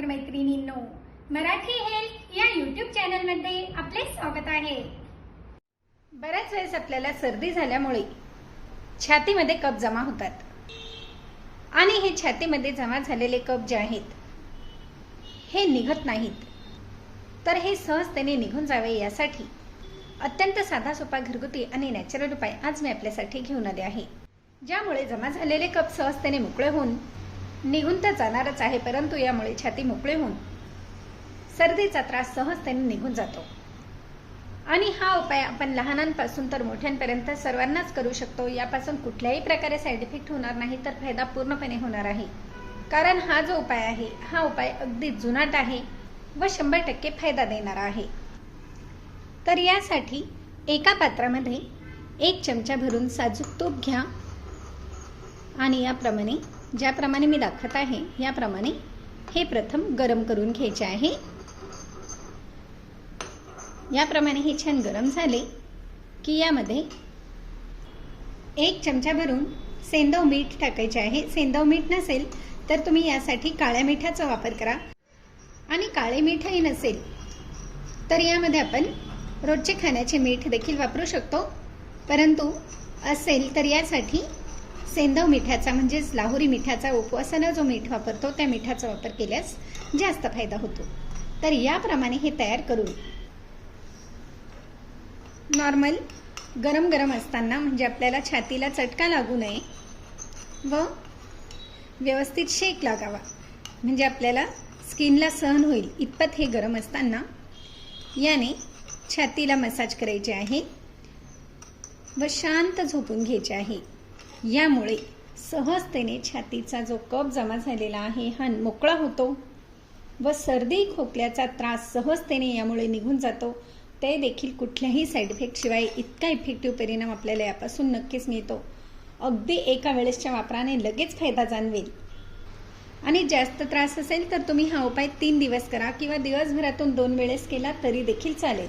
Marathi health या YouTube चॅनलमध्ये आपले स्वागत आहे. बऱ्याच वेळेस आपल्याला सर्दी झाल्यामुळे छातीमध्ये कप जमा होतात. आणि हे छातीमध्ये जमा झालेले कप जे आहेत हे निघत नाहीत. तर हे सहजतेने निघून जावे यासाठी अत्यंत साधा सोपा घरगुती आणि नॅचरल उपाय आज मी आपल्यासाठी घेऊन आले आहे. ज्यामुळे जमा झालेले कप सहजतेने मोकळे होऊन निघून तर जाणारच आहे परंतु यामुळे छाती मोकळे होऊन सर्दीचा त्रास सहजतेने निघून जातो. आणि हा उपाय आपण लहानांपासून तर मोठ्यांपर्यंत सर्वांनाच करू शकतो. यापासून कुठल्याही प्रकारे साईड इफेक्ट होणार नाही तर फायदा पूर्णपणे होणार आहे. कारण हा जो उपाय आहे हा उपाय अगदी जुनाट आहे व शंभर टक्के फायदा देणारा आहे. तर यासाठी एका पात्रामध्ये एक चमचा भरून साजूक तूप घ्या आणि याप्रमाणे ज्याप्रमाणे मी दाखवत आहे याप्रमाणे हे प्रथम गरम करून घ्यायचे आहे. याप्रमाणे हे छान गरम झाले की यामध्ये एक चमचा भरून सेंदव मीठ टाकायचे आहे. सेंदव मीठ नसेल तर तुम्ही यासाठी काळ्या मिठाचा वापर करा. आणि काळे मीठही नसेल तर यामध्ये आपण रोजचे खाण्याचे मीठ देखील वापरू शकतो. परंतु असेल तर यासाठी सेंदव मिठाचा म्हणजेच लाहोरी मिठाचा उपवासानं जो मीठ वापरतो त्या मिठाचा वापर केल्यास जास्त फायदा होतो. तर याप्रमाणे हे तयार करून नॉर्मल गरम गरम असताना म्हणजे आपल्याला छातीला चटका लागू नये व व्यवस्थित शेक लागावा. म्हणजे आपल्याला स्किनला सहन होईल इतपत हे गरम असताना याने छातीला मसाज करायचे आहे व शांत झोपून घ्यायचे आहे. यामुळे सहजतेने छातीचा जो कप जमा झालेला आहे हा मोकळा होतो व सर्दी खोकल्याचा त्रास सहजतेने यामुळे निघून जातो. ते देखील कुठल्याही साईड इफेक्टशिवाय इतका इफेक्टिव्ह परिणाम आपल्याला यापासून नक्कीच मिळतो. अगदी एका वेळेसच्या वापराने लगेच फायदा जाणवेल. आणि जास्त त्रास असेल तर तुम्ही हा उपाय तीन दिवस करा किंवा दिवसभरातून दोन वेळेस केला तरी देखील चालेल.